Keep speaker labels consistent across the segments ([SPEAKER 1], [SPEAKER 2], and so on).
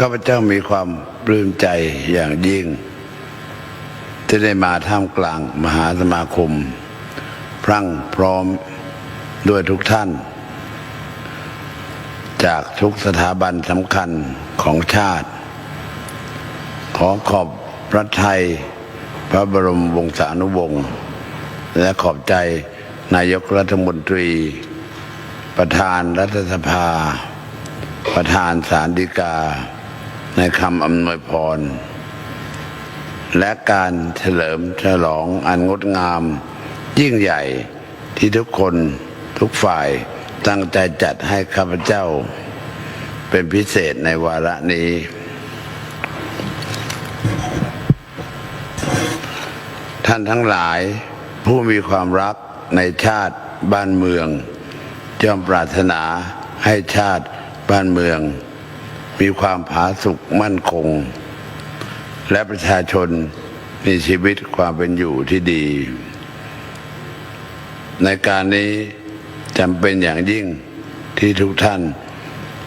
[SPEAKER 1] ข้าพเจ้ามีความปลื้มใจอย่างยิ่ง ที่ได้มาท่ามกลางมหาสมาคม พรั่งพร้อมด้วยทุกท่าน จากทุกสถาบันสำคัญของชาติ ขอขอบพระไทย พระบรมวงศานุวงศ์และขอบใจนายกรัฐมนตรี ประธานรัฐสภา ประธานสารดีกา ในคำอำนวยพร และการเฉลิมฉลองอันงดงาม ยิ่งใหญ่ที่ทุกคนทุกฝ่ายตั้งใจจัดให้ข้าพเจ้า เป็นพิเศษในวาระนี้ ท่านทั้งหลายผู้มีความรักในชาติบ้านเมืองจอมปรารถนาให้ชาติบ้านเมือง มีความผาสุกมั่นคง และประชาชนมีชีวิตความเป็นอยู่ที่ดี ในการนี้จำเป็นอย่างยิ่งที่ทุกท่าน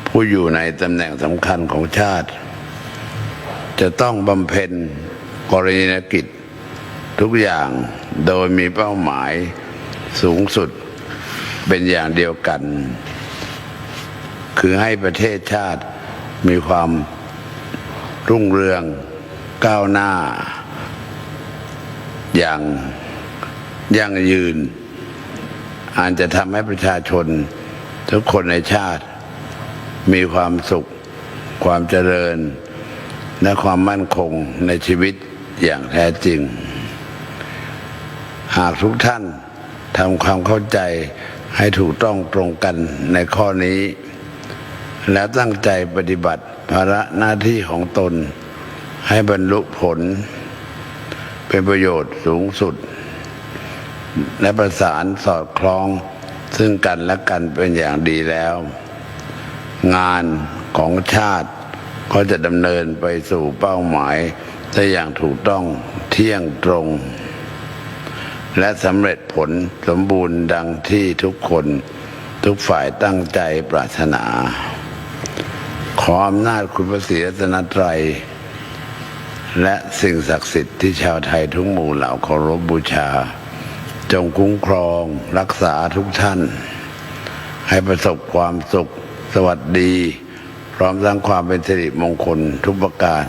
[SPEAKER 1] ผู้อยู่ในตำแหน่งสำคัญของชาติ จะต้องบำเพ็ญกรณียกิจ ทุกอย่างโดยมีเป้าหมายสูงสุดเป็นอย่างเดียวกัน คือให้ประเทศชาติ มีความรุ่งเรืองก้าวหน้า อย่างยั่งยืน อาจจะทำให้ประชาชน ทุกคนในชาติ มีความสุข ความเจริญ และความมั่นคงในชีวิตอย่างแท้จริง หากทุกท่านทำความเข้าใจให้ถูกต้องตรงกันในข้อนี้ แล้วตั้งใจปฏิบัติภาระหน้าที่ของตน ให้บรรลุผล เป็นประโยชน์สูงสุด และประสานสอดคล้องซึ่งกันและกันเป็นอย่างดีแล้ว งานของชาติก็จะดำเนินไปสู่เป้าหมายได้อย่างถูกต้องเที่ยงตรง และสำเร็จผลสมบูรณ์ดังที่ทุกคนทุกฝ่ายตั้งใจปรารถนา ขออำนาจคุณพระศรีรัตนตรัย และสิ่งศักดิ์สิทธิ์ที่ชาวไทยทุกหมู่เหล่าเคารพบูชา จงคุ้มครองรักษาทุกท่าน ให้ประสบความสุขสวัสดี พร้อมสร้างความเป็นสิริมงคลทุกประการ